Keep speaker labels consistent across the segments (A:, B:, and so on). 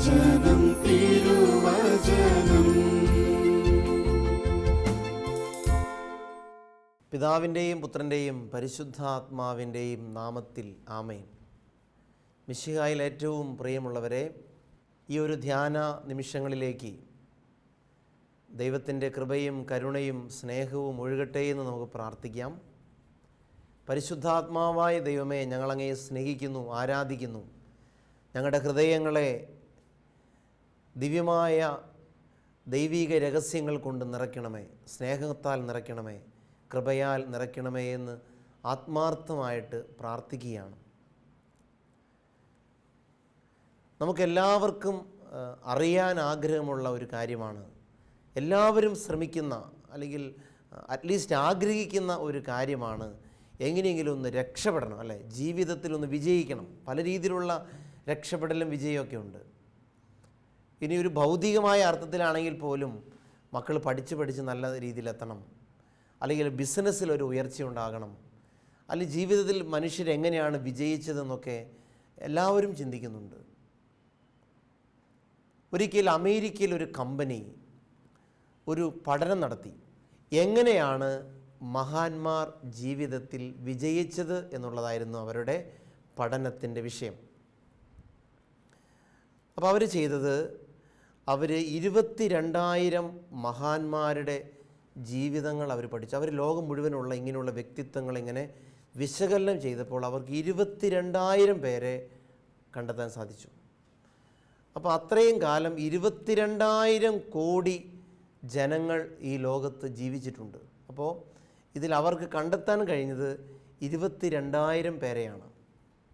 A: തിരുവചനം തിരുവചനം.
B: പിതാവിന്റെയും പുത്രന്റെയും പരിശുദ്ധാത്മാവിന്റെയും നാമത്തിൽ ആമേൻ. മിശിഹായിൽ ഏറ്റവും പ്രിയമുള്ളവരെ ഈ ഒരു ധ്യാന നിമിഷങ്ങളിലേക്ക് ദൈവത്തിന്റെ കൃപയും കരുണയും സ്നേഹവും ഒഴുകട്ടെ എന്ന് നമുക്ക് പ്രാർത്ഥിക്കാം. പരിശുദ്ധാത്മാവായ ദൈവമേ ഞങ്ങളങ്ങയെ സ്നേഹിക്കുന്നു ആരാധിക്കുന്നു. ഞങ്ങളുടെ ഹൃദയങ്ങളെ ദിവ്യമായ ദൈവീക രഹസ്യങ്ങൾ കൊണ്ട് നിറയ്ക്കണമേ സ്നേഹത്താൽ നിറയ്ക്കണമേ കൃപയാൽ നിറയ്ക്കണമേ എന്ന് ആത്മാർത്ഥമായിട്ട് പ്രാർത്ഥിക്കുകയാണ്. നമുക്കെല്ലാവർക്കും അറിയാൻ ആഗ്രഹമുള്ള ഒരു കാര്യമാണ്. എല്ലാവരും ശ്രമിക്കുന്ന അല്ലെങ്കിൽ അറ്റ്ലീസ്റ്റ് ആഗ്രഹിക്കുന്ന ഒരു കാര്യമാണ് എങ്ങനെയെങ്കിലും ഒന്ന് രക്ഷപ്പെടണം അല്ലേ? ജീവിതത്തിൽ ഒന്ന് വിജയിക്കണം. പല രീതിയിലുള്ള രക്ഷപ്പെടലും വിജയമൊക്കെ ഉണ്ട്. ഇനി ഒരു ഭൗതികമായ അർത്ഥത്തിലാണെങ്കിൽ പോലും മക്കൾ പഠിച്ച് പഠിച്ച് നല്ല രീതിയിലെത്തണം. അല്ലെങ്കിൽ ബിസിനസ്സിൽ ഒരു ഉയർച്ച ഉണ്ടാകണം. അല്ലെങ്കിൽ ജീവിതത്തിൽ മനുഷ്യരെങ്ങനെയാണ് വിജയിച്ചതെന്നൊക്കെ എല്ലാവരും ചിന്തിക്കുന്നുണ്ട്. ഒരിക്കൽ അമേരിക്കയിൽ ഒരു കമ്പനി ഒരു പഠനം നടത്തി. എങ്ങനെയാണ് മഹാന്മാർ ജീവിതത്തിൽ വിജയിച്ചത് എന്നുള്ളതായിരുന്നു അവരുടെ പഠനത്തിന്റെ വിഷയം. അപ്പോൾ അവർ ചെയ്തത് അവർ ഇരുപത്തി രണ്ടായിരം മഹാന്മാരുടെ ജീവിതങ്ങൾ അവർ പഠിച്ചു. അവർ ലോകം മുഴുവനുള്ള ഇങ്ങനെയുള്ള വ്യക്തിത്വങ്ങൾ ഇങ്ങനെ വിശകലനം ചെയ്തപ്പോൾ അവർക്ക് ഇരുപത്തി രണ്ടായിരം പേരെ കണ്ടെത്താൻ സാധിച്ചു. അപ്പോൾ അത്രയും കാലം ഇരുപത്തിരണ്ടായിരം കോടി ജനങ്ങൾ ഈ ലോകത്ത് ജീവിച്ചിട്ടുണ്ട്. അപ്പോൾ ഇതിൽ അവർക്ക് കണ്ടെത്താൻ കഴിഞ്ഞത് ഇരുപത്തിരണ്ടായിരം പേരെയാണ്.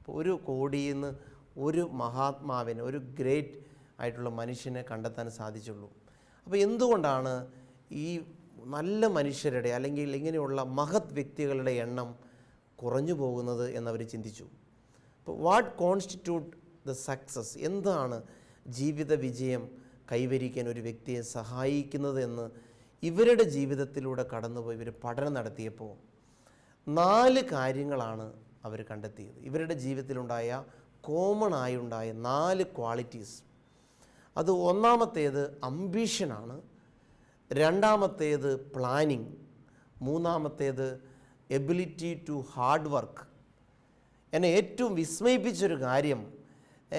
B: ഒരു കോടിയിൽ നിന്ന് ഒരു മഹാത്മാവിനെ ഒരു ഗ്രേറ്റ് ആയിട്ടുള്ള മനുഷ്യനെ കണ്ടെത്താൻ സാധിച്ചുള്ളൂ. അപ്പോൾ എന്തുകൊണ്ടാണ് ഈ നല്ല മനുഷ്യരുടെ അല്ലെങ്കിൽ ഇങ്ങനെയുള്ള മഹത് വ്യക്തികളുടെ എണ്ണം കുറഞ്ഞു പോകുന്നത് എന്നവർ ചിന്തിച്ചു. അപ്പോൾ വാട്ട് കോൺസ്റ്റിറ്റ്യൂട്ട് ദ സക്സസ് എന്താണ് ജീവിത വിജയം കൈവരിക്കാൻ ഒരു വ്യക്തിയെ സഹായിക്കുന്നത് എന്ന് ഇവരുടെ ജീവിതത്തിലൂടെ കടന്നുപോയി ഇവർ പഠനം നടത്തിയപ്പോൾ നാല് കാര്യങ്ങളാണ് അവർ കണ്ടെത്തിയത്. ഇവരുടെ ജീവിതത്തിലുണ്ടായ കോമൺ ആയുണ്ടായ നാല് ക്വാളിറ്റീസ് അത് ഒന്നാമത്തേത് അംബീഷനാണ്. രണ്ടാമത്തേത് പ്ലാനിങ്. മൂന്നാമത്തേത് എബിലിറ്റി ടു ഹാർഡ് വർക്ക്. എന്നെ ഏറ്റവും വിസ്മയിപ്പിച്ചൊരു കാര്യം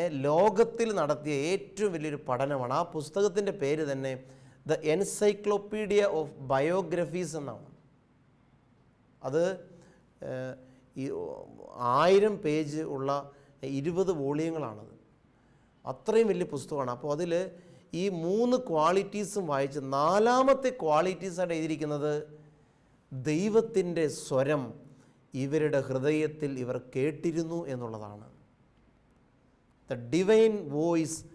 B: ലോകത്തിൽ നടത്തിയ ഏറ്റവും വലിയൊരു പഠനമാണ്. ആ പുസ്തകത്തിന്റെ പേര് തന്നെ ദ എൻസൈക്ലോപ്പീഡിയ ഓഫ് ബയോഗ്രഫീസ് എന്നാണ്. അത് ഈ ആയിരം പേജ് ഉള്ള ഇരുപത് വോളിയങ്ങളാണത്. അത്രയും വലിയ പുസ്തകമാണ്. അപ്പോൾ അതിൽ ഈ മൂന്ന് ക്വാളിറ്റീസും വായിച്ച് നാലാമത്തെ ക്വാളിറ്റീസാണ് എഴുതിയിരിക്കുന്നത്. ദൈവത്തിന്റെ സ്വരം ഇവരുടെ ഹൃദയത്തിൽ ഇവർ കേട്ടിരുന്നു എന്നുള്ളതാണ്. The divine voice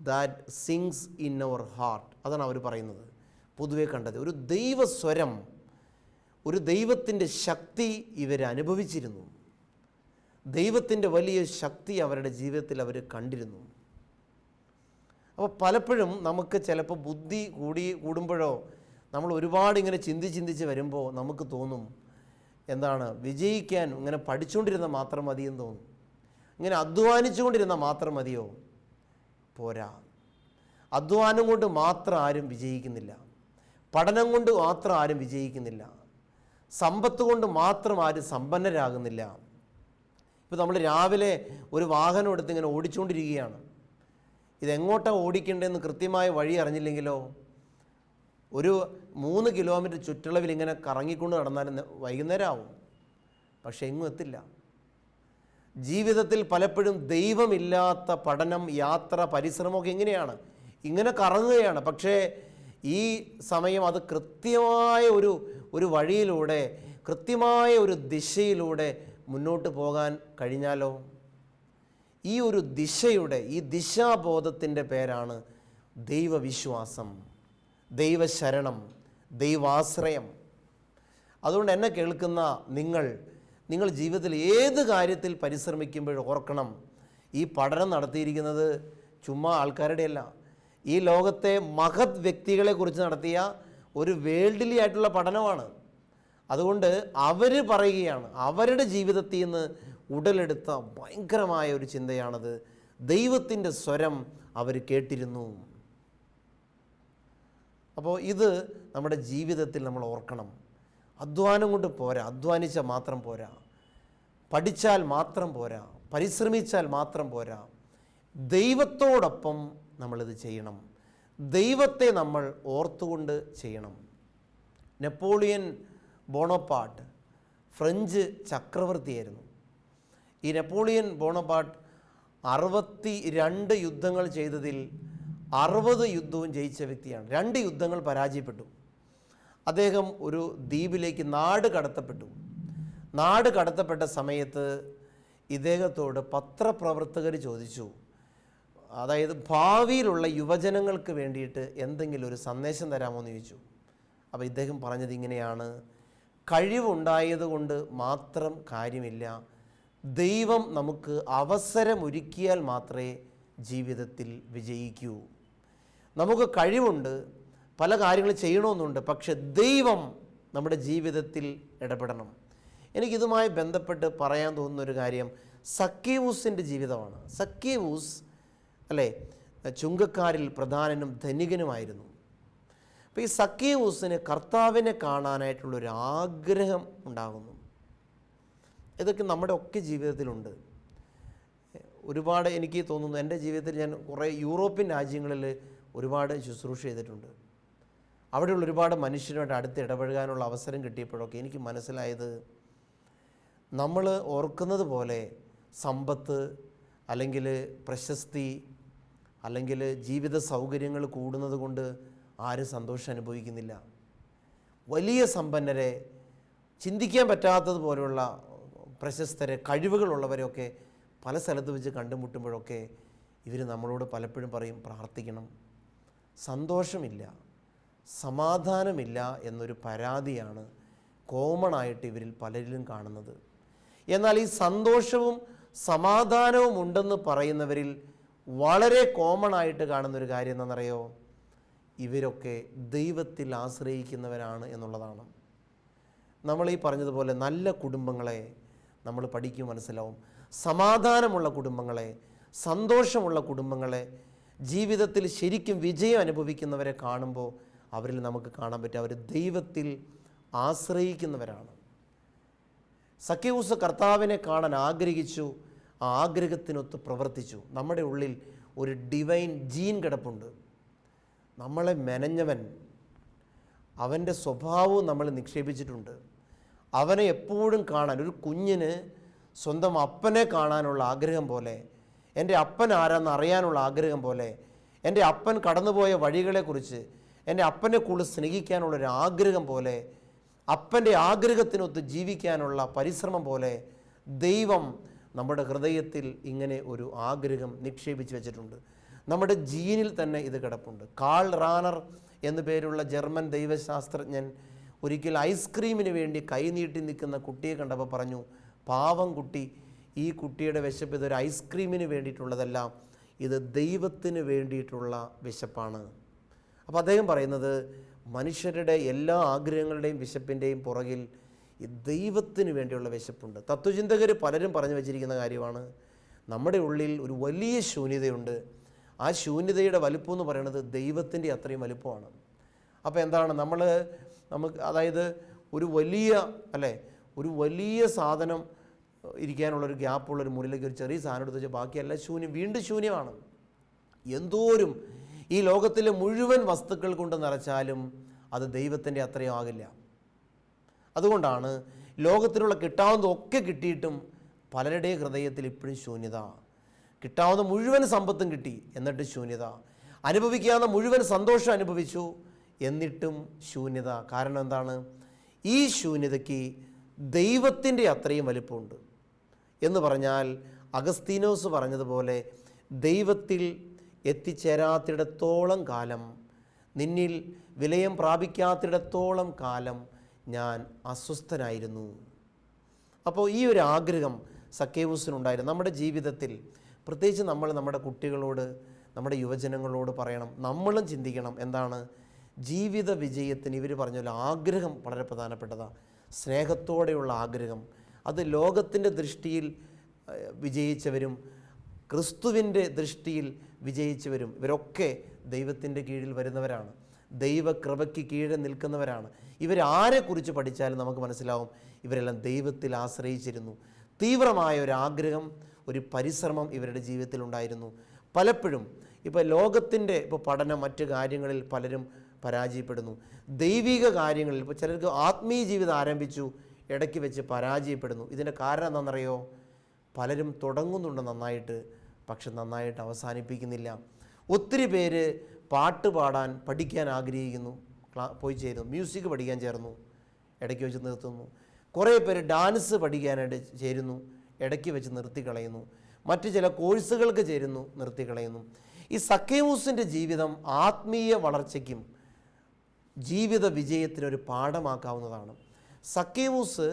B: that sings in our heart അതാണ് അവർ പറയുന്നത്. പൊതുവെ കണ്ടത്. ഒരു ദൈവസ്വരം ഒരു ദൈവത്തിന്റെ ശക്തി ഇവരനുഭവിച്ചിരുന്നു ദൈവത്തിന്റെ വലിയ ശക്തി അവരുടെ ജീവിതത്തിൽ അവർ കണ്ടിരുന്നു. അപ്പോൾ പലപ്പോഴും നമുക്ക് ചിലപ്പോൾ ബുദ്ധി കൂടി കൂടുമ്പോഴോ നമ്മൾ ഒരുപാട് ഇങ്ങനെ ചിന്തി ചിന്തിച്ച് വരുമ്പോൾ നമുക്ക് തോന്നും എന്താണ് വിജയിക്കാൻ ഇങ്ങനെ പഠിച്ചുകൊണ്ടിരുന്ന മാത്രം മതിയെന്ന് തോന്നും. ഇങ്ങനെ അധ്വാനിച്ചുകൊണ്ടിരുന്ന മാത്രം മതിയോ? പോരാ. അധ്വാനം കൊണ്ട് മാത്രം ആരും വിജയിക്കുന്നില്ല. പഠനം കൊണ്ട് മാത്രം ആരും വിജയിക്കുന്നില്ല. സമ്പത്ത് കൊണ്ട് മാത്രം ആരും സമ്പന്നരാകുന്നില്ല. ഇപ്പോൾ നമ്മൾ രാവിലെ ഒരു വാഹനം എടുത്ത് ഇങ്ങനെ ഓടിച്ചുകൊണ്ടിരിക്കുകയാണ്. ഇതെങ്ങോട്ടാണ് ഓടിക്കേണ്ടതെന്ന് കൃത്യമായ വഴി അറിഞ്ഞില്ലെങ്കിലോ? ഒരു മൂന്ന് കിലോമീറ്റർ ചുറ്റളവിൽ ഇങ്ങനെ കറങ്ങിക്കൊണ്ട് നടന്നാലും വൈകുന്നേരം ആവും പക്ഷെ എങ്ങും എത്തില്ല. ജീവിതത്തിൽ പലപ്പോഴും ദൈവമില്ലാത്ത പഠനം യാത്ര പരിശ്രമമൊക്കെ എങ്ങനെയാണ് ഇങ്ങനെ കറങ്ങുകയാണ്. പക്ഷേ ഈ സമയം അത് കൃത്യമായ ഒരു ഒരു വഴിയിലൂടെ കൃത്യമായ ഒരു ദിശയിലൂടെ മുന്നോട്ട് പോകാൻ കഴിഞ്ഞാലോ? ഈ ഒരു ദിശയുടെ ഈ ദിശാബോധത്തിന്റെ പേരാണ് ദൈവവിശ്വാസം ദൈവശരണം ദൈവാശ്രയം. അതുകൊണ്ട് എന്നെ കേൾക്കുന്ന നിങ്ങൾ നിങ്ങൾ ജീവിതത്തിൽ ഏത് കാര്യത്തിൽ പരിശ്രമിക്കുമ്പോഴും ഓർക്കണം ഈ പഠനം നടത്തിയിരിക്കുന്നത് ചുമ്മാ ആൾക്കാരുടെയല്ല. ഈ ലോകത്തെ മഹത് വ്യക്തികളെക്കുറിച്ച് നടത്തിയ ഒരു വേൾഡിലി ആയിട്ടുള്ള പഠനമാണ്. അതുകൊണ്ട് അവർ പറയുകയാണ് അവരുടെ ജീവിതത്തിൽ നിന്ന് ഉടലെടുത്ത ഭയങ്കരമായ ഒരു ചിന്തയാണത്. ദൈവത്തിന്റെ സ്വരം അവർ കേട്ടിരുന്നു. അപ്പോൾ ഇത് നമ്മുടെ ജീവിതത്തിൽ നമ്മൾ ഓർക്കണം. അധ്വാനം കൊണ്ട് പോരാ. അധ്വാനിച്ചാൽ മാത്രം പോരാ. പഠിച്ചാൽ മാത്രം പോരാ. പരിശ്രമിച്ചാൽ മാത്രം പോരാ. ദൈവത്തോടൊപ്പം നമ്മളിത് ചെയ്യണം. ദൈവത്തെ നമ്മൾ ഓർത്തുകൊണ്ട് ചെയ്യണം. നെപ്പോളിയൻ ബോണോപ്പാട്ട് ഫ്രഞ്ച് ചക്രവർത്തിയായിരുന്നു. ഈ നെപ്പോളിയൻ ബോണപാട്ട് അറുപത്തി രണ്ട് യുദ്ധങ്ങൾ ചെയ്തതിൽ അറുപത് യുദ്ധവും ജയിച്ച വ്യക്തിയാണ്. രണ്ട് യുദ്ധങ്ങൾ പരാജയപ്പെട്ടു. അദ്ദേഹം ഒരു ദ്വീപിലേക്ക് നാട് കടത്തപ്പെട്ടു. നാട് കടത്തപ്പെട്ട സമയത്ത് ഇദ്ദേഹത്തോട് പത്രപ്രവർത്തകർ ചോദിച്ചു അതായത് ഭാവിയിലുള്ള യുവജനങ്ങൾക്ക് വേണ്ടിയിട്ട് എന്തെങ്കിലും ഒരു സന്ദേശം തരാമോ എന്ന് ചോദിച്ചു. അപ്പോൾ ഇദ്ദേഹം പറഞ്ഞത് ഇങ്ങനെയാണ്. കഴിവുണ്ടായതുകൊണ്ട് മാത്രം കാര്യമില്ല. ദൈവം നമുക്ക് അവസരമൊരുക്കിയാൽ മാത്രമേ ജീവിതത്തിൽ വിജയിക്കൂ. നമുക്ക് കഴിവുണ്ട് പല കാര്യങ്ങൾ ചെയ്യണമെന്നുണ്ട് പക്ഷെ ദൈവം നമ്മുടെ ജീവിതത്തിൽ ഇടപെടണം. എനിക്കിതുമായി ബന്ധപ്പെട്ട് പറയാൻ തോന്നുന്ന ഒരു കാര്യം സക്കീവൂസിന്റെ ജീവിതമാണ്. സക്കീവൂസ് അല്ലേ ചുങ്കക്കാരിൽ പ്രധാനനും ധനികനുമായിരുന്നു. അപ്പോൾ ഈ സക്കീവൂസിന് കർത്താവിനെ കാണാനായിട്ടുള്ളൊരു ആഗ്രഹം ഉണ്ടാകുന്നു. ഇതൊക്കെ നമ്മുടെ ഒക്കെ ജീവിതത്തിലുണ്ട്. ഒരുപാട് എനിക്ക് തോന്നുന്നു എന്റെ ജീവിതത്തിൽ ഞാൻ കുറേ യൂറോപ്യൻ രാജ്യങ്ങളിൽ ഒരുപാട് ശുശ്രൂഷ ചെയ്തിട്ടുണ്ട്. അവിടെയുള്ള ഒരുപാട് മനുഷ്യരുമായിട്ട് അടുത്ത് ഇടപഴകാനുള്ള അവസരം കിട്ടിയപ്പോഴൊക്കെ എനിക്ക് മനസ്സിലായത് നമ്മൾ ഓർക്കുന്നത് പോലെ സമ്പത്ത് അല്ലെങ്കിൽ പ്രശസ്തി അല്ലെങ്കിൽ ജീവിത സൗകര്യങ്ങൾ കൂടുന്നത് കൊണ്ട് ആരും സന്തോഷം അനുഭവിക്കുന്നില്ല. വലിയ സമ്പന്നരെ ചിന്തിക്കാൻ പറ്റാത്തതുപോലെയുള്ള പ്രശസ്തരെ കഴിവുകളുള്ളവരെയൊക്കെ പല സ്ഥലത്ത് വെച്ച് കണ്ടുമുട്ടുമ്പോഴൊക്കെ ഇവർ നമ്മളോട് പലപ്പോഴും പറയും പ്രാർത്ഥിക്കണം. സന്തോഷമില്ല സമാധാനമില്ല എന്നൊരു പരാതിയാണ് കോമൺ ആയിട്ട് ഇവരിൽ പലരിലും കാണുന്നത്. എന്നാൽ ഈ സന്തോഷവും സമാധാനവും ഉണ്ടെന്ന് പറയുന്നവരിൽ വളരെ കോമൺ ആയിട്ട് കാണുന്നൊരു കാര്യം എന്താണെന്നറിയോ? ഇവരൊക്കെ ദൈവത്തിൽ ആശ്രയിക്കുന്നവരാണ് എന്നുള്ളതാണ്. നമ്മൾ ഈ പറഞ്ഞതുപോലെ നല്ല കുടുംബങ്ങളെ നമ്മൾ പഠിക്കും മനസ്സിലാവും. സമാധാനമുള്ള കുടുംബങ്ങളെ സന്തോഷമുള്ള കുടുംബങ്ങളെ ജീവിതത്തിൽ ശരിക്കും വിജയം അനുഭവിക്കുന്നവരെ കാണുമ്പോൾ അവരിൽ നമുക്ക് കാണാൻ പറ്റും. അവർ ദൈവത്തിൽ ആശ്രയിക്കുന്നവരാണ്. സഖ്യൂസ് കർത്താവിനെ കാണാൻ ആഗ്രഹിച്ചു ആ ആഗ്രഹത്തിനൊത്ത് പ്രവർത്തിച്ചു. നമ്മുടെ ഉള്ളിൽ ഒരു ഡിവൈൻ ജീൻ കിടപ്പുണ്ട്. നമ്മളെ മെനഞ്ഞവൻ. അവന്റെ സ്വഭാവവും നമ്മൾ നിക്ഷേപിച്ചിട്ടുണ്ട്. അവനെ എപ്പോഴും കാണാൻ ഒരു കുഞ്ഞിന് സ്വന്തം അപ്പനെ കാണാനുള്ള ആഗ്രഹം പോലെ എന്റെ അപ്പൻ ആരാന്ന് അറിയാനുള്ള ആഗ്രഹം പോലെ എന്റെ അപ്പൻ കടന്നുപോയ വഴികളെക്കുറിച്ച് എന്റെ അപ്പനെ കൂടുതൽ സ്നേഹിക്കാനുള്ളൊരു ആഗ്രഹം പോലെ അപ്പന്റെ ആഗ്രഹത്തിനൊത്ത് ജീവിക്കാനുള്ള പരിശ്രമം പോലെ ദൈവം നമ്മുടെ ഹൃദയത്തിൽ ഇങ്ങനെ ഒരു ആഗ്രഹം നിക്ഷേപിച്ച് വെച്ചിട്ടുണ്ട്. നമ്മുടെ ജീനിൽ തന്നെ ഇത് കിടപ്പുണ്ട്. കാൾ റാനർ എന്നു പേരുള്ള ജർമ്മൻ ദൈവശാസ്ത്രജ്ഞൻ ഒരിക്കൽ ഐസ്ക്രീമിന് വേണ്ടി കൈനീട്ടി നിൽക്കുന്ന കുട്ടിയെ കണ്ടപ്പോൾ പറഞ്ഞു പാവം കുട്ടി ഈ കുട്ടിയുടെ വിശപ്പ് ഇതൊരു ഐസ്ക്രീമിന് വേണ്ടിയിട്ടുള്ളതല്ല ഇത് ദൈവത്തിന് വേണ്ടിയിട്ടുള്ള വിശപ്പാണ്. അപ്പോൾ അദ്ദേഹം പറയുന്നത് മനുഷ്യരുടെ എല്ലാ ആഗ്രഹങ്ങളുടെയും വിശപ്പിന്റെയും പുറകിൽ ഈ ദൈവത്തിന് വേണ്ടിയുള്ള വിശപ്പുണ്ട്. തത്വചിന്തകർ പലരും പറഞ്ഞു വച്ചിരിക്കുന്ന കാര്യമാണ് നമ്മുടെ ഉള്ളിൽ ഒരു വലിയ ശൂന്യതയുണ്ട്. ആ ശൂന്യതയുടെ വലുപ്പം എന്ന് പറയുന്നത് ദൈവത്തിന്റെ അത്രയും വലുപ്പമാണ്. അപ്പോൾ എന്താണ് നമ്മൾ നമുക്ക് അതായത് ഒരു വലിയ അല്ലേ? ഒരു വലിയ സാധനം ഇരിക്കാനുള്ളൊരു ഗ്യാപ്പുള്ളൊരു മുറിയിലേക്ക് ഒരു ചെറിയ സാധനം എടുത്ത് വെച്ചാൽ ബാക്കിയെല്ലാം ശൂന്യം വീണ്ടും ശൂന്യമാണ്. എന്തോരും ഈ ലോകത്തിലെ മുഴുവൻ വസ്തുക്കൾ കൊണ്ട് നിറച്ചാലും അത് ദൈവത്തിന്റെ അത്രയും ആകില്ല. അതുകൊണ്ടാണ് ലോകത്തിലുള്ള കിട്ടാവുന്നതൊക്കെ കിട്ടിയിട്ടും പലരുടെയും ഹൃദയത്തിൽ ഇപ്പോഴും ശൂന്യത. കിട്ടാവുന്ന മുഴുവൻ സമ്പത്തും കിട്ടി എന്നിട്ട് ശൂന്യത. അനുഭവിക്കാവുന്ന മുഴുവൻ സന്തോഷം അനുഭവിച്ചു എന്നിട്ടും ശൂന്യത. കാരണം എന്താണ്? ഈ ശൂന്യതയ്ക്ക് ദൈവത്തിന്റെ അത്രയും വലിപ്പമുണ്ട്. എന്ന് പറഞ്ഞാൽ അഗസ്തീനോസ് പറഞ്ഞതുപോലെ ദൈവത്തിൽ എത്തിച്ചേരാത്തിടത്തോളം കാലം നിന്നിൽ വിലയം പ്രാപിക്കാത്തിടത്തോളം കാലം ഞാൻ അസ്വസ്ഥനായിരുന്നു. അപ്പോൾ ഈ ഒരു ആഗ്രഹം സക്കേവൂസിനുണ്ടായിരുന്നു. നമ്മുടെ ജീവിതത്തിൽ പ്രത്യേകിച്ച് നമ്മൾ നമ്മുടെ കുട്ടികളോട് നമ്മുടെ യുവജനങ്ങളോട് പറയണം. നമ്മളും ചിന്തിക്കണം എന്താണ്? ജീവിത വിജയത്തിന് ഇവർ പറഞ്ഞ പോലെ ആഗ്രഹം വളരെ പ്രധാനപ്പെട്ടതാണ്. സ്നേഹത്തോടെയുള്ള ആഗ്രഹം. അത് ലോകത്തിന്റെ ദൃഷ്ടിയിൽ വിജയിച്ചവരും ക്രിസ്തുവിന്റെ ദൃഷ്ടിയിൽ വിജയിച്ചവരും ഇവരൊക്കെ ദൈവത്തിന്റെ കീഴിൽ വരുന്നവരാണ്. ദൈവകൃപയ്ക്ക് കീഴെ നിൽക്കുന്നവരാണ്. ഇവരാരെക്കുറിച്ച് പഠിച്ചാലും നമുക്ക് മനസ്സിലാവും ഇവരെല്ലാം ദൈവത്തിൽ ആശ്രയിച്ചിരുന്നു. തീവ്രമായ ഒരു ആഗ്രഹം ഒരു പരിശ്രമം ഇവരുടെ ജീവിതത്തിലുണ്ടായിരുന്നു പലപ്പോഴും ഇപ്പോൾ ലോകത്തിന്റെ ഇപ്പോൾ പഠനം മറ്റു കാര്യങ്ങളിൽ പലരും പരാജയപ്പെടുന്നു. ദൈവിക കാര്യങ്ങളിൽ ഇപ്പോൾ ചിലർക്ക് ആത്മീയ ജീവിതം ആരംഭിച്ചു ഇടയ്ക്ക് വെച്ച് പരാജയപ്പെടുന്നു. ഇതിന്റെ കാരണം എന്താണെന്നറിയോ? പലരും തുടങ്ങുന്നുണ്ട് നന്നായിട്ട് പക്ഷെ നന്നായിട്ട് അവസാനിപ്പിക്കുന്നില്ല. ഒത്തിരി പേര് പാട്ട് പാടാൻ പഠിക്കാൻ ആഗ്രഹിക്കുന്നു. പോയി ചേരുന്നു. മ്യൂസിക് പഠിക്കാൻ ചേർന്നു. ഇടയ്ക്ക് വെച്ച് നിർത്തുന്നു. കുറേ പേര് ഡാൻസ് പഠിക്കാനായിട്ട് ചേരുന്നു. ഇടയ്ക്ക് വെച്ച് നിർത്തിക്കളയുന്നു മറ്റ് ചില കോഴ്സുകൾക്ക് ചേരുന്നു നിർത്തിക്കളയുന്നു ഈ സക്കേമൂസിന്റെ ജീവിതം ആത്മീയ വളർച്ചയ്ക്കും ജീവിത വിജയത്തിനൊരു പാഠമാക്കാവുന്നതാണ്. സക്കേവൂസ്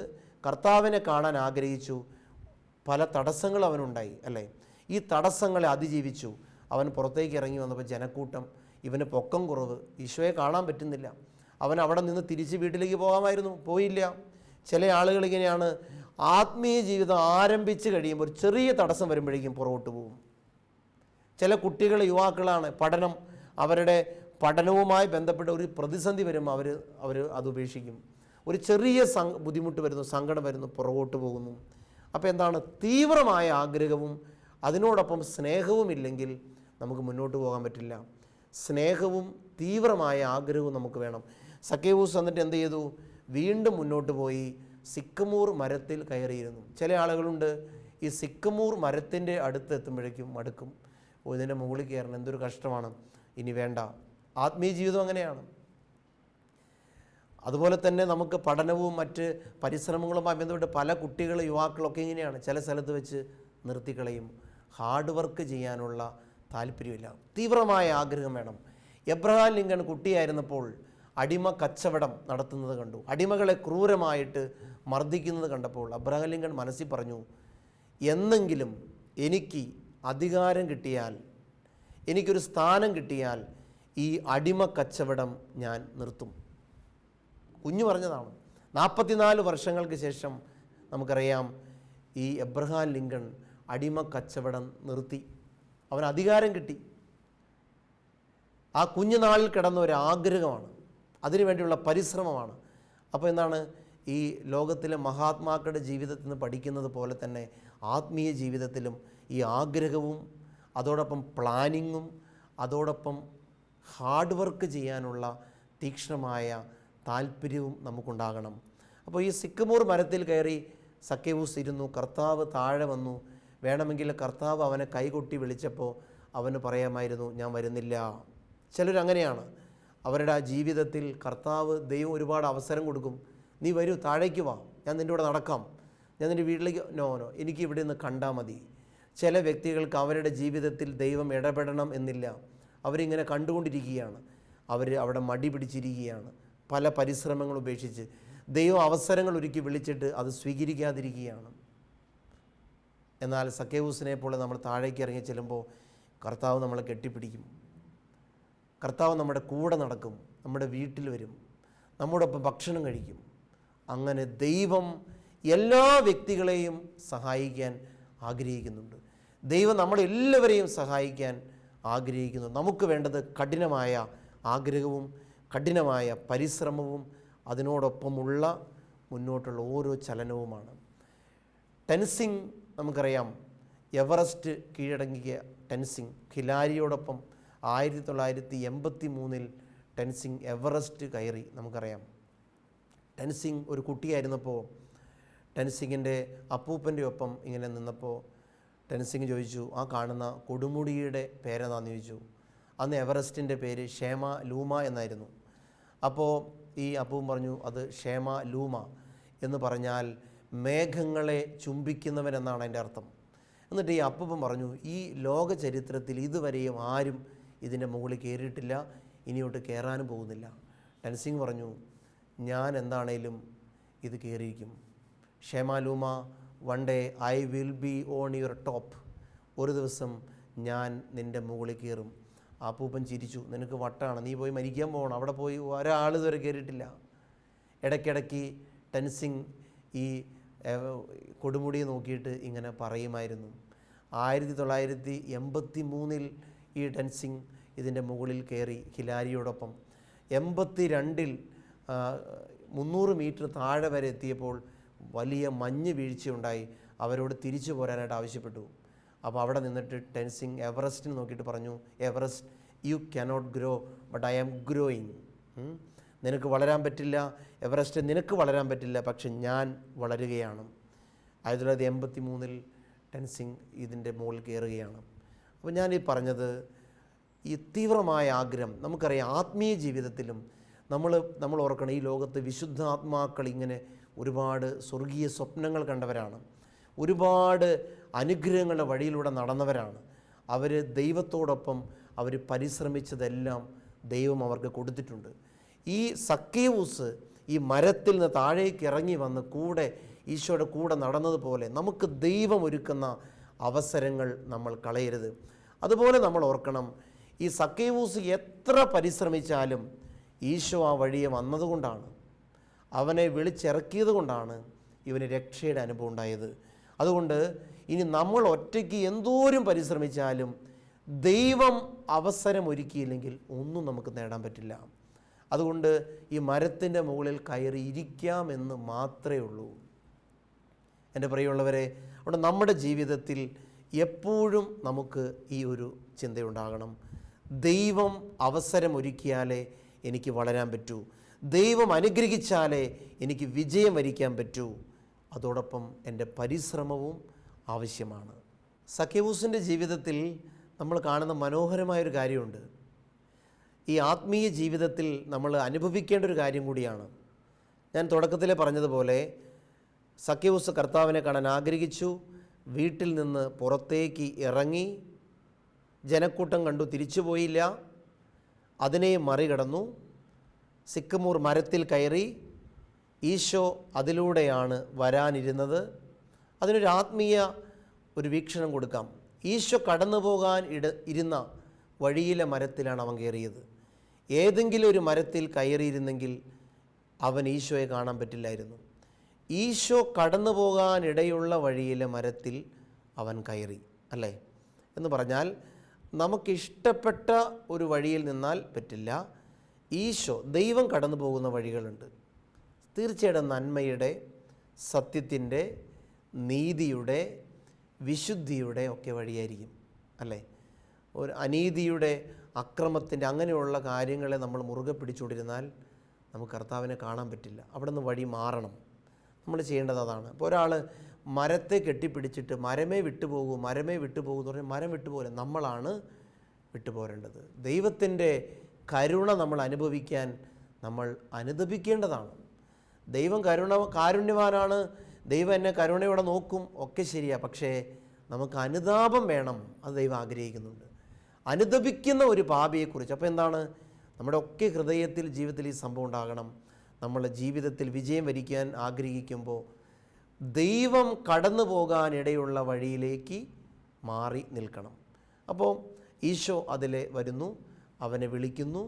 B: കർത്താവിനെ കാണാൻ ആഗ്രഹിച്ചു. പല തടസ്സങ്ങൾ അവനുണ്ടായി അല്ലേ? ഈ തടസ്സങ്ങളെ അതിജീവിച്ചു. അവൻ പുറത്തേക്ക് ഇറങ്ങി വന്നപ്പോൾ ജനക്കൂട്ടം ഇവന് പൊക്കം കുറവ് ഈശോയെ കാണാൻ പറ്റുന്നില്ല. അവൻ അവിടെ നിന്ന് തിരിച്ച് വീട്ടിലേക്ക് പോകാമായിരുന്നു പോയില്ല. ചില ആളുകൾ ഇങ്ങനെയാണ് ആത്മീയ ജീവിതം ആരംഭിച്ച് കഴിയുമ്പോൾ ഒരു ചെറിയ തടസ്സം വരുമ്പോഴേക്കും പുറകോട്ട് പോകും. ചില കുട്ടികൾ യുവാക്കളാണ് പഠനം അവരുടെ പഠനവുമായി ബന്ധപ്പെട്ട ഒരു പ്രതിസന്ധി വരുമ്പോൾ അവർ അവർ അത് ഉപേക്ഷിക്കും. ഒരു ചെറിയ ബുദ്ധിമുട്ട് വരുന്നു സങ്കടം വരുന്നു പുറകോട്ട് പോകുന്നു. അപ്പോൾ എന്താണ്? തീവ്രമായ ആഗ്രഹവും അതിനോടൊപ്പം സ്നേഹവും ഇല്ലെങ്കിൽ നമുക്ക് മുന്നോട്ട് പോകാൻ പറ്റില്ല. സ്നേഹവും തീവ്രമായ ആഗ്രഹവും നമുക്ക് വേണം. സക്കേവൂസ് എന്നിട്ട് എന്ത് ചെയ്തു? വീണ്ടും മുന്നോട്ട് പോയി സിക്കമൂർ മരത്തിൽ കയറിയിരുന്നു. ചില ആളുകളുണ്ട് ഈ സിക്കമൂർ മരത്തിന്റെ അടുത്ത് എത്തുമ്പോഴേക്കും മടുക്കും. ഇതിന്റെ മുകളിൽ കയറണം എന്തൊരു കഷ്ടമാണ്. ഇനി വേണ്ട. ആത്മീയ ജീവിതം അങ്ങനെയാണ്. അതുപോലെ തന്നെ നമുക്ക് പഠനവും മറ്റ് പരിശ്രമങ്ങളുമായി ബന്ധപ്പെട്ട് പല കുട്ടികൾ യുവാക്കളൊക്കെ ഇങ്ങനെയാണ്. ചില സ്ഥലത്ത് വെച്ച് നിർത്തിക്കളയും. ഹാർഡ് വർക്ക് ചെയ്യാനുള്ള താല്പര്യമില്ല. തീവ്രമായ ആഗ്രഹം വേണം. എബ്രഹാം ലിങ്കൺ കുട്ടിയായിരുന്നപ്പോൾ അടിമ കച്ചവടം നടത്തുന്നത് കണ്ടു. അടിമകളെ ക്രൂരമായിട്ട് മർദ്ദിക്കുന്നത് കണ്ടപ്പോൾ അബ്രഹാം ലിങ്കൺ മനസ്സിൽ പറഞ്ഞു എന്നെങ്കിലും എനിക്ക് അധികാരം കിട്ടിയാൽ എനിക്കൊരു സ്ഥാനം കിട്ടിയാൽ ഈ അടിമ കച്ചവടം ഞാൻ നിർത്തും. കുഞ്ഞു പറഞ്ഞതാണ്. നാൽപ്പത്തിനാല് വർഷങ്ങൾക്ക് ശേഷം നമുക്കറിയാം ഈ എബ്രഹാം ലിങ്കൺ അടിമ കച്ചവടം നിർത്തി. അവൻ അധികാരം കിട്ടി. ആ കുഞ്ഞുനാളിൽ കിടന്ന ഒരു ആഗ്രഹമാണ്. അതിനുവേണ്ടിയുള്ള പരിശ്രമമാണ്. അപ്പോൾ എന്താണ്? ഈ ലോകത്തിലെ മഹാത്മാക്കളുടെ ജീവിതത്തിൽ നിന്ന് പഠിക്കുന്നത് പോലെ തന്നെ ആത്മീയ ജീവിതത്തിലും ഈ ആഗ്രഹവും അതോടൊപ്പം പ്ലാനിങ്ങും അതോടൊപ്പം ഹാർഡ് വർക്ക് ചെയ്യാനുള്ള തീക്ഷ്ണമായ താല്പര്യവും നമുക്കുണ്ടാകണം. അപ്പോൾ ഈ സിക്കമൂർ മരത്തിൽ കയറി സക്കേവൂസ് ഇരുന്നു കർത്താവ് താഴെ വന്നു. വേണമെങ്കിൽ കർത്താവ് അവനെ കൈകൊട്ടി വിളിച്ചപ്പോൾ അവന് പറയാമായിരുന്നു ഞാൻ വരുന്നില്ല. ചിലരങ്ങനെയാണ് അവരുടെ ആ ജീവിതത്തിൽ കർത്താവ് ദൈവം ഒരുപാട് അവസരം കൊടുക്കും. നീ വരൂ താഴേക്ക് വാ. ഞാൻ നിന്റെ കൂടെ നടക്കാം. ഞാൻ നിന്റെ വീട്ടിലേക്ക് നോ നോ. എനിക്ക് ഇവിടെ നിന്ന് കണ്ടാൽ മതി. ചില വ്യക്തികൾക്ക് അവരുടെ ജീവിതത്തിൽ ദൈവം ഇടപെടണം എന്നില്ല. അവരിങ്ങനെ കണ്ടുകൊണ്ടിരിക്കുകയാണ്. അവർ അവിടെ മടി പിടിച്ചിരിക്കുകയാണ്. പല പരിശ്രമങ്ങൾ ഉപേക്ഷിച്ച്. ദൈവം അവസരങ്ങൾ ഒരുക്കി വിളിച്ചിട്ട് അത് സ്വീകരിക്കാതിരിക്കുകയാണ്. എന്നാൽ സക്കേവൂസിനെ പോലെ നമ്മൾ താഴേക്ക് ഇറങ്ങി ചെല്ലുമ്പോൾ കർത്താവ് നമ്മളെ കെട്ടിപ്പിടിക്കും. കർത്താവ് നമ്മുടെ കൂടെ നടക്കും. നമ്മുടെ വീട്ടിൽ വരും. നമ്മോടൊപ്പം ഭക്ഷണം കഴിക്കും. അങ്ങനെ ദൈവം എല്ലാ വ്യക്തികളെയും സഹായിക്കാൻ ആഗ്രഹിക്കുന്നുണ്ട്. ദൈവം നമ്മളെല്ലാവരെയും സഹായിക്കാൻ ആഗ്രഹിക്കുന്നു. നമുക്ക് വേണ്ടത് കഠിനമായ ആഗ്രഹവും കഠിനമായ പരിശ്രമവും അതിനോടൊപ്പമുള്ള മുന്നോട്ടുള്ള ഓരോ ചലനവുമാണ്. ടെൻസിങ് നമുക്കറിയാം. എവറസ്റ്റ് കീഴടങ്ങിയ ടെൻസിങ്. ഖിലാരിയോടൊപ്പം ആയിരത്തി തൊള്ളായിരത്തി എൺപത്തി മൂന്നിൽ ടെൻസിങ് എവറസ്റ്റ് കയറി നമുക്കറിയാം. ടെൻസിങ് ഒരു കുട്ടിയായിരുന്നപ്പോൾ ടെൻസിങ്ങിന്റെ അപ്പൂപ്പന്റെ ഒപ്പം ഇങ്ങനെ നിന്നപ്പോൾ ടെൻസിങ് ചോദിച്ചു. ആ കാണുന്ന കൊടുമുടിയുടെ പേരെന്താണെന്ന് ചോദിച്ചു. അന്ന് എവറസ്റ്റിന്റെ പേര് ഷേമ ലൂമ എന്നായിരുന്നു. അപ്പോൾ ഈ അപ്പുവും പറഞ്ഞു അത് ഷേമ ലൂമ. എന്ന് പറഞ്ഞാൽ മേഘങ്ങളെ ചുംബിക്കുന്നവൻ എന്നാണ് അതിന്റെ അർത്ഥം. എന്നിട്ട് ഈ അപ്പൂപ്പൻ പറഞ്ഞു ഈ ലോക ചരിത്രത്തിൽ ഇതുവരെയും ആരും ഇതിന്റെ മുകളിൽ കയറിയിട്ടില്ല ഇനിയോട്ട് കയറാനും പോകുന്നില്ല. ടെൻസിങ് പറഞ്ഞു ഞാൻ എന്താണേലും ഇത് കയറിയിരിക്കും ഷേമാലൂമ one day I will be on your top ഒരു ദിവസം ഞാൻ നിന്റെ മുകളിൽ കയറും. ആ പൂപ്പൻ ചിരിച്ചു. നിനക്ക് വട്ടാണ്. നീ പോയി മരിക്കാൻ പോകണം അവിടെ പോയി ഒരാൾ ഇതുവരെ കയറിയിട്ടില്ല. ഇടയ്ക്കിടയ്ക്ക് ടെൻസിങ് ഈ കൊടുമുടി നോക്കിയിട്ട് ഇങ്ങനെ പറയുമായിരുന്നു. ആയിരത്തി തൊള്ളായിരത്തി എൺപത്തി മൂന്നിൽ ഈ ടെൻസിങ് ഇതിന്റെ മുകളിൽ കയറി ഹിലാരിയോടൊപ്പം. എൺപത്തി രണ്ടിൽ മുന്നൂറ് മീറ്റർ താഴെ വരെ എത്തിയപ്പോൾ വലിയ മഞ്ഞ് വീഴ്ചയുണ്ടായി. അവരോട് തിരിച്ചു പോരാനായിട്ട് ആവശ്യപ്പെട്ടു. അപ്പോൾ അവിടെ നിന്നിട്ട് ടെൻസിങ് എവറസ്റ്റിന് നോക്കിയിട്ട് പറഞ്ഞു Everest you cannot grow but I am growing. നിനക്ക് വളരാൻ പറ്റില്ല. എവറസ്റ്റ് നിനക്ക് വളരാൻ പറ്റില്ല പക്ഷെ ഞാൻ വളരുകയാണ്. ആയിരത്തി തൊള്ളായിരത്തി എൺപത്തി മൂന്നിൽ ടെൻസിങ് ഇതിന്റെ മുകളിൽ കയറുകയാണ്. അപ്പോൾ ഞാൻ ഈ പറഞ്ഞത് ഈ തീവ്രമായ ആഗ്രഹം നമുക്കറിയാം ആത്മീയ ജീവിതത്തിലും നമ്മൾ നമ്മൾ ഓർക്കണം ഈ ലോകത്ത് വിശുദ്ധാത്മാക്കൾ ഇങ്ങനെ ഒരുപാട് സ്വർഗീയ സ്വപ്നങ്ങൾ കണ്ടവരാണ്. ഒരുപാട് അനുഗ്രഹങ്ങളുടെ വഴിയിലൂടെ നടന്നവരാണ്. അവർ ദൈവത്തോടൊപ്പം അവർ പരിശ്രമിച്ചതെല്ലാം ദൈവം അവർക്ക് കൊടുത്തിട്ടുണ്ട്. ഈ സക്കേവൂസ് ഈ മരത്തിൽ നിന്ന് താഴേക്ക് ഇറങ്ങി വന്ന് കൂടെ ഈശോയുടെ കൂടെ നടന്നതുപോലെ നമുക്ക് ദൈവം ഒരുക്കുന്ന അവസരങ്ങൾ നമ്മൾ കളയരുത്. അതുപോലെ നമ്മൾ ഓർക്കണം ഈ സക്കേവൂസ് എത്ര പരിശ്രമിച്ചാലും ഈശോ ആ വഴിയെ വന്നതുകൊണ്ടാണ്. അവനെ വിളിച്ചിറക്കിയത് കൊണ്ടാണ് ഇവന് രക്ഷയുടെ അനുഭവം ഉണ്ടായത്. അതുകൊണ്ട് ഇനി നമ്മൾ ഒറ്റയ്ക്ക് എന്തോരം പരിശ്രമിച്ചാലും ദൈവം അവസരം ഒരുക്കിയില്ലെങ്കിൽ ഒന്നും നമുക്ക് നേടാൻ പറ്റില്ല. അതുകൊണ്ട് ഈ മരത്തിന്റെ മുകളിൽ കയറി ഇരിക്കാമെന്ന് മാത്രമേ ഉള്ളൂ. എന്റെ പ്രിയമുള്ളവരെ അവിടെ നമ്മുടെ ജീവിതത്തിൽ എപ്പോഴും നമുക്ക് ഈ ഒരു ചിന്തയുണ്ടാകണം. ദൈവം അവസരം ഒരുക്കിയാലേ എനിക്ക് വളരാൻ പറ്റൂ. ദൈവം അനുഗ്രഹിച്ചാലേ എനിക്ക് വിജയം വരിക്കാൻ പറ്റൂ. അതോടൊപ്പം എന്റെ പരിശ്രമവും ആവശ്യമാണ്. സഖ്യവൂസിന്റെ ജീവിതത്തിൽ നമ്മൾ കാണുന്ന മനോഹരമായൊരു കാര്യമുണ്ട്. ഈ ആത്മീയ ജീവിതത്തിൽ നമ്മൾ അനുഭവിക്കേണ്ട ഒരു കാര്യം കൂടിയാണ്. ഞാൻ തുടക്കത്തിലെ പറഞ്ഞതുപോലെ സഖ്യവൂസ് കർത്താവിനെ കാണാൻ ആഗ്രഹിച്ചു. വീട്ടിൽ നിന്ന് പുറത്തേക്ക് ഇറങ്ങി ജനക്കൂട്ടം കണ്ടു തിരിച്ചു പോയില്ല അതിനെ മറികടന്നു. സിക്കമൂർ മരത്തിൽ കയറി ഈശോ അതിലൂടെയാണ് വരാനിരുന്നത്. അതിനൊരു ആത്മീയ ഒരു വീക്ഷണം കൊടുക്കാം. ഈശോ കടന്നു പോകാൻ ഇട ഇരുന്ന വഴിയിലെ മരത്തിലാണ് അവൻ കയറിയത്. ഏതെങ്കിലും ഒരു മരത്തിൽ കയറിയിരുന്നെങ്കിൽ അവൻ ഈശോയെ കാണാൻ പറ്റില്ലായിരുന്നു. ഈശോ കടന്നു പോകാനിടയുള്ള വഴിയിലെ മരത്തിൽ അവൻ കയറി അല്ലേ? എന്ന് പറഞ്ഞാൽ നമുക്കിഷ്ടപ്പെട്ട ഒരു വഴിയിൽ നിന്നാൽ പറ്റില്ല. ഈശോ ദൈവം കടന്നു പോകുന്ന വഴികളുണ്ട്. തീർച്ചയായിട്ടും നന്മയുടെ സത്യത്തിന്റെ നീതിയുടെ വിശുദ്ധിയുടെ ഒക്കെ വഴിയായിരിക്കും അല്ലേ? ഒരു അനീതിയുടെ അക്രമത്തിന്റെ അങ്ങനെയുള്ള കാര്യങ്ങളെ നമ്മൾ മുറുകെ പിടിച്ചുകൊണ്ടിരുന്നാൽ നമുക്ക് കർത്താവിനെ കാണാൻ പറ്റില്ല. അവിടെ നിന്ന് വഴി മാറണം. നമ്മൾ ചെയ്യേണ്ടത് അതാണ്. ഇപ്പോൾ ഒരാൾ മരത്തെ കെട്ടിപ്പിടിച്ചിട്ട് മരമേ വിട്ടുപോകൂ മരമേ വിട്ടുപോകൂ എന്ന് പറഞ്ഞാൽ മരം വിട്ടുപോലെ നമ്മളാണ് വിട്ടുപോരേണ്ടത്. ദൈവത്തിന്റെ കരുണ നമ്മൾ അനുഭവിക്കാൻ നമ്മൾ അനുദപിക്കേണ്ടതാണ്. ദൈവം കരുണ കാരുണ്യവാനാണ്. ദൈവം എന്നെ കരുണയോടെ നോക്കും ഒക്കെ ശരിയാണ് പക്ഷേ നമുക്ക് അനുതാപം വേണം അത് ദൈവം ആഗ്രഹിക്കുന്നുണ്ട്. അനുദപിക്കുന്ന ഒരു പാപിയെക്കുറിച്ച്. അപ്പോൾ എന്താണ്? നമ്മുടെ ഒക്കെ ഹൃദയത്തിൽ ജീവിതത്തിൽ ഈ സംഭവം ഉണ്ടാകണം. നമ്മളെ ജീവിതത്തിൽ വിജയം വരിക്കാൻ ആഗ്രഹിക്കുമ്പോൾ ദൈവം കടന്നു പോകാനിടയുള്ള വഴിയിലേക്ക് മാറി നിൽക്കണം. അപ്പോൾ ഈശോ അതിലെ വരുന്നു. അവനെ വിളിക്കുന്നു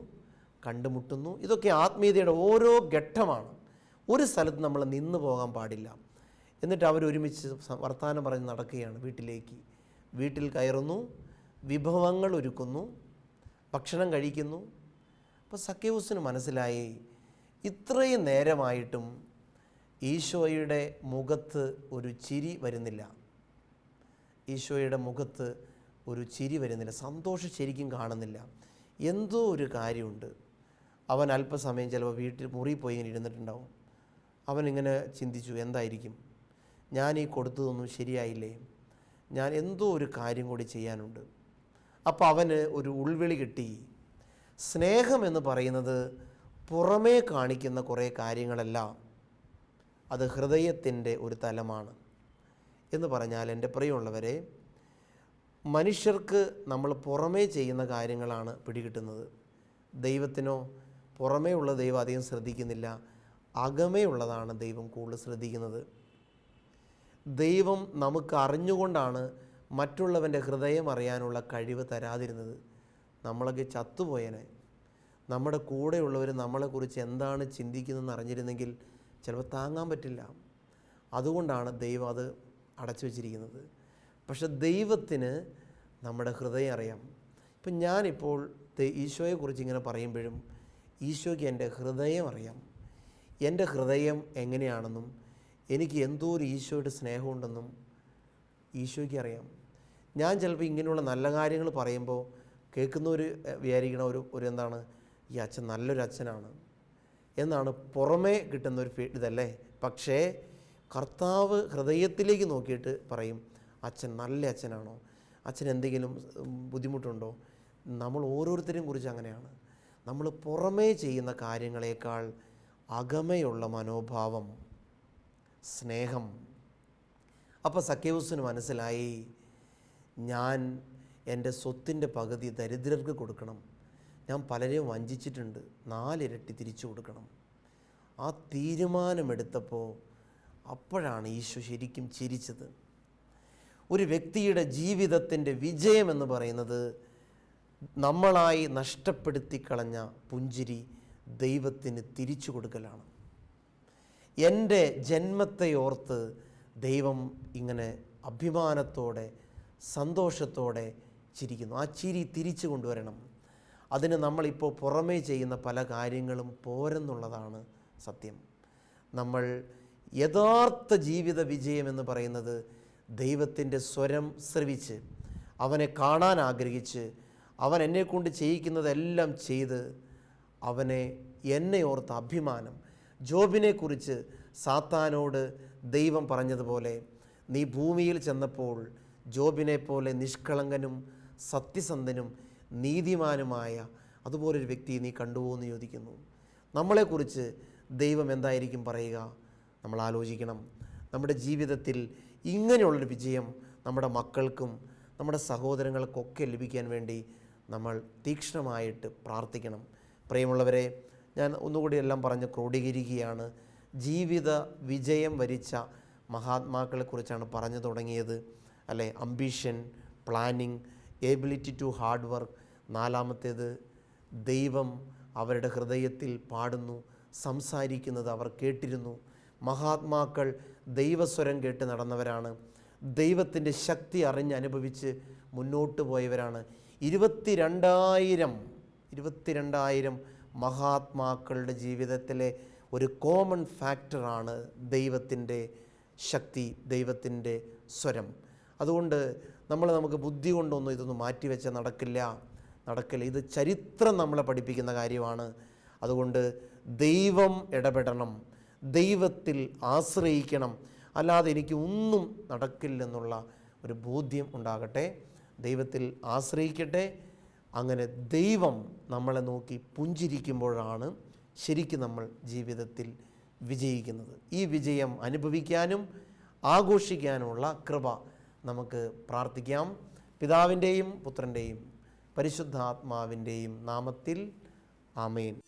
B: കണ്ടുമുട്ടുന്നു. ഇതൊക്കെ ആത്മീയതയുടെ ഓരോ ഘട്ടമാണ്. ഒരു സ്ഥലത്ത് നമ്മൾ നിന്ന് പോകാൻ പാടില്ല. എന്നിട്ട് അവരൊരുമിച്ച് വർത്തമാനം പറഞ്ഞ് നടക്കുകയാണ് വീട്ടിലേക്ക്. വീട്ടിൽ കയറുന്നു വിഭവങ്ങൾ ഒരുക്കുന്നു ഭക്ഷണം കഴിക്കുന്നു. അപ്പോൾ സക്കേവൂസിന് മനസ്സിലായി ഇത്രയും നേരമായിട്ടും ഈശോയുടെ മുഖത്ത് ഒരു ചിരി വരുന്നില്ല. ഈശോയുടെ മുഖത്ത് ഒരു ചിരി വരുന്നില്ല. സന്തോഷം ശരിക്കും കാണുന്നില്ല. എന്തോ ഒരു കാര്യമുണ്ട്. അവൻ അല്പസമയം ചിലപ്പോൾ വീട്ടിൽ മുറി പോയി ഇങ്ങനെ ഇരുന്നിട്ടുണ്ടാവും. അവൻ ഇങ്ങനെ ചിന്തിച്ചു എന്തായിരിക്കും? ഞാൻ ഈ കൊടുത്തതൊന്നും ശരിയായില്ലേ? ഞാൻ എന്തോ ഒരു കാര്യം കൂടി ചെയ്യാനുണ്ട്. അപ്പോൾ അവന് ഒരു ഉൾവിളി കിട്ടി. സ്നേഹം എന്ന് പറയുന്നത് പുറമേ കാണിക്കുന്ന കുറേ കാര്യങ്ങളല്ല അത് ഹൃദയത്തിന്റെ ഒരു തലമാണ്. എന്ന് പറഞ്ഞാൽ എന്റെ പ്രിയമുള്ളവരെ മനുഷ്യർക്ക് നമ്മൾ പുറമേ ചെയ്യുന്ന കാര്യങ്ങളാണ് പിടികിട്ടുന്നത്. ദൈവത്തിനോ പുറമേ ഉള്ള ദൈവം അധികം ശ്രദ്ധിക്കുന്നില്ല. അകമേ ഉള്ളതാണ് ദൈവം കൂടുതൽ ശ്രദ്ധിക്കുന്നത്. ദൈവം നമുക്ക് അറിഞ്ഞുകൊണ്ടാണ് മറ്റുള്ളവന്റെ ഹൃദയം അറിയാനുള്ള കഴിവ് തരാതിരുന്നത്. നമ്മളൊക്കെ ചത്തുപോയനെ. നമ്മുടെ കൂടെയുള്ളവർ നമ്മളെക്കുറിച്ച് എന്താണ് ചിന്തിക്കുന്നതെന്ന് അറിഞ്ഞിരുന്നെങ്കിൽ ചിലപ്പോൾ താങ്ങാൻ പറ്റില്ല. അതുകൊണ്ടാണ് ദൈവം അത് അടച്ചു വച്ചിരിക്കുന്നത്. പക്ഷെ ദൈവത്തിന് നമ്മുടെ ഹൃദയം അറിയാം. ഇപ്പം ഞാനിപ്പോൾ ഈശോയെക്കുറിച്ച് ഇങ്ങനെ പറയുമ്പോഴും ഈശോയ്ക്ക് എന്റെ ഹൃദയം അറിയാം. എന്റെ ഹൃദയം എങ്ങനെയാണെന്നും എനിക്ക് എന്തോ ഒരു ഈശോയുടെ സ്നേഹമുണ്ടെന്നും ഈശോയ്ക്ക് അറിയാം. ഞാൻ ചിലപ്പോൾ ഇങ്ങനെയുള്ള നല്ല കാര്യങ്ങൾ പറയുമ്പോൾ കേൾക്കുന്നവർ വിചാരിക്കണ ഒരു ഒരു എന്താണ് ഈ അച്ഛൻ നല്ലൊരു അച്ഛനാണ് എന്നാണ് പുറമേ കിട്ടുന്ന ഒരു ഇതല്ലേ? പക്ഷേ കർത്താവ് ഹൃദയത്തിലേക്ക് നോക്കിയിട്ട് പറയും അച്ഛൻ നല്ല അച്ഛനാണോ? അച്ഛൻ എന്തെങ്കിലും ബുദ്ധിമുട്ടുണ്ടോ? നമ്മൾ ഓരോരുത്തരെയും കുറിച്ച് അങ്ങനെയാണ്. നമ്മൾ പുറമേ ചെയ്യുന്ന കാര്യങ്ങളേക്കാൾ അകമയുള്ള മനോഭാവം സ്നേഹം. അപ്പോൾ സഖ്യവസിന് മനസ്സിലായി ഞാൻ എന്റെ സ്വത്തിന്റെ പകുതി ദരിദ്രർക്ക് കൊടുക്കണം. ഞാൻ പലരെയും വഞ്ചിച്ചിട്ടുണ്ട്. നാലിരട്ടി തിരിച്ചു കൊടുക്കണം. ആ തീരുമാനമെടുത്തപ്പോൾ അപ്പോഴാണ് ഈശോ ശരിക്കും ചിരിച്ചത്. ഒരു വ്യക്തിയുടെ ജീവിതത്തിന്റെ വിജയമെന്ന് പറയുന്നത് നമ്മളായി നഷ്ടപ്പെടുത്തി കളഞ്ഞ പുഞ്ചിരി ദൈവത്തിന് തിരിച്ചു കൊടുക്കലാണ്. എന്റെ ജന്മത്തെ ഓർത്ത് ദൈവം ഇങ്ങനെ അഭിമാനത്തോടെ സന്തോഷത്തോടെ ചിരിക്കുന്നു. ആ ചിരി തിരിച്ചു കൊണ്ടുവരണം. അതിന് നമ്മളിപ്പോൾ പുറമേ ചെയ്യുന്ന പല കാര്യങ്ങളും പോരെന്നുള്ളതാണ് സത്യം. നമ്മൾ യഥാർത്ഥ ജീവിത വിജയം എന്ന് പറയുന്നത് ദൈവത്തിന്റെ സ്വരം ശ്രവിച്ച് അവനെ കാണാൻ ആഗ്രഹിച്ച് അവൻ എന്നെക്കൊണ്ട് ചെയ്യിക്കുന്നതെല്ലാം ചെയ്ത് അവനെ എന്നെ ഓർത്ത അഭിമാനം. ജോബിനെക്കുറിച്ച് സാത്താനോട് ദൈവം പറഞ്ഞതുപോലെ നീ ഭൂമിയിൽ ചെന്നപ്പോൾ ജോബിനെ പോലെ നിഷ്കളങ്കനും സത്യസന്ധനും നീതിമാനുമായ അതുപോലൊരു വ്യക്തിയെ നീ കണ്ടുപോകുമെന്ന് ചോദിക്കുന്നു. നമ്മളെക്കുറിച്ച് ദൈവം എന്തായിരിക്കും പറയുക? നമ്മൾ ആലോചിക്കണം. നമ്മുടെ ജീവിതത്തിൽ ഇങ്ങനെയുള്ളൊരു വിജയം നമ്മുടെ മക്കൾക്കും നമ്മുടെ സഹോദരങ്ങൾക്കൊക്കെ ലഭിക്കാൻ വേണ്ടി നമ്മൾ തീക്ഷ്ണമായിട്ട് പ്രാർത്ഥിക്കണം. പ്രിയമുള്ളവരെ ഞാൻ ഒന്നുകൂടി എല്ലാം പറഞ്ഞ് ക്രോഡീകരിക്കുകയാണ്. ജീവിത വിജയം വരിച്ച മഹാത്മാക്കളെക്കുറിച്ചാണ് പറഞ്ഞു തുടങ്ങിയത്. അല്ലെ? Ambition planning ability to hard work നാലാമത്തേത് ദൈവം അവരുടെ ഹൃദയത്തിൽ പാടുന്നു സംസാരിക്കുന്നത് അവർ കേട്ടിരുന്നു. മഹാത്മാക്കൾ ദൈവസ്വരം കേട്ട് നടന്നവരാണ്. ദൈവത്തിന്റെ ശക്തി അറിഞ്ഞ് അനുഭവിച്ച് മുന്നോട്ട് പോയവരാണ്. ഇരുപത്തിരണ്ടായിരം ഇരുപത്തിരണ്ടായിരം മഹാത്മാക്കളുടെ ജീവിതത്തിലെ ഒരു കോമൺ ഫാക്ടറാണ് ദൈവത്തിന്റെ ശക്തി ദൈവത്തിന്റെ സ്വരം. അതുകൊണ്ട് നമ്മൾ നമുക്ക് ബുദ്ധി കൊണ്ടൊന്നും ഇതൊന്നും മാറ്റിവെച്ചാൽ നടക്കില്ല. നടക്കില്ല. ഇത് ചരിത്രം നമ്മളെ പഠിപ്പിക്കുന്ന കാര്യമാണ്. അതുകൊണ്ട് ദൈവം ഇടപെടണം. ദൈവത്തിൽ ആശ്രയിക്കണം. അല്ലാതെ എനിക്ക് ഒന്നും നടക്കില്ലെന്നുള്ള ഒരു ബോധ്യം ഉണ്ടാകട്ടെ. ദൈവത്തിൽ ആശ്രയിക്കട്ടെ. അങ്ങനെ ദൈവം നമ്മളെ നോക്കി പുഞ്ചിരിക്കുമ്പോഴാണ് ശരിക്കും നമ്മൾ ജീവിതത്തിൽ വിജയിക്കുന്നത്. ഈ വിജയം അനുഭവിക്കാനും ആഘോഷിക്കാനുമുള്ള കൃപ നമുക്ക് പ്രാർത്ഥിക്കാം. പിതാവിന്റെയും പുത്രന്റെയും പരിശുദ്ധാത്മാവിന്റെയും നാമത്തിൽ ആമേൻ.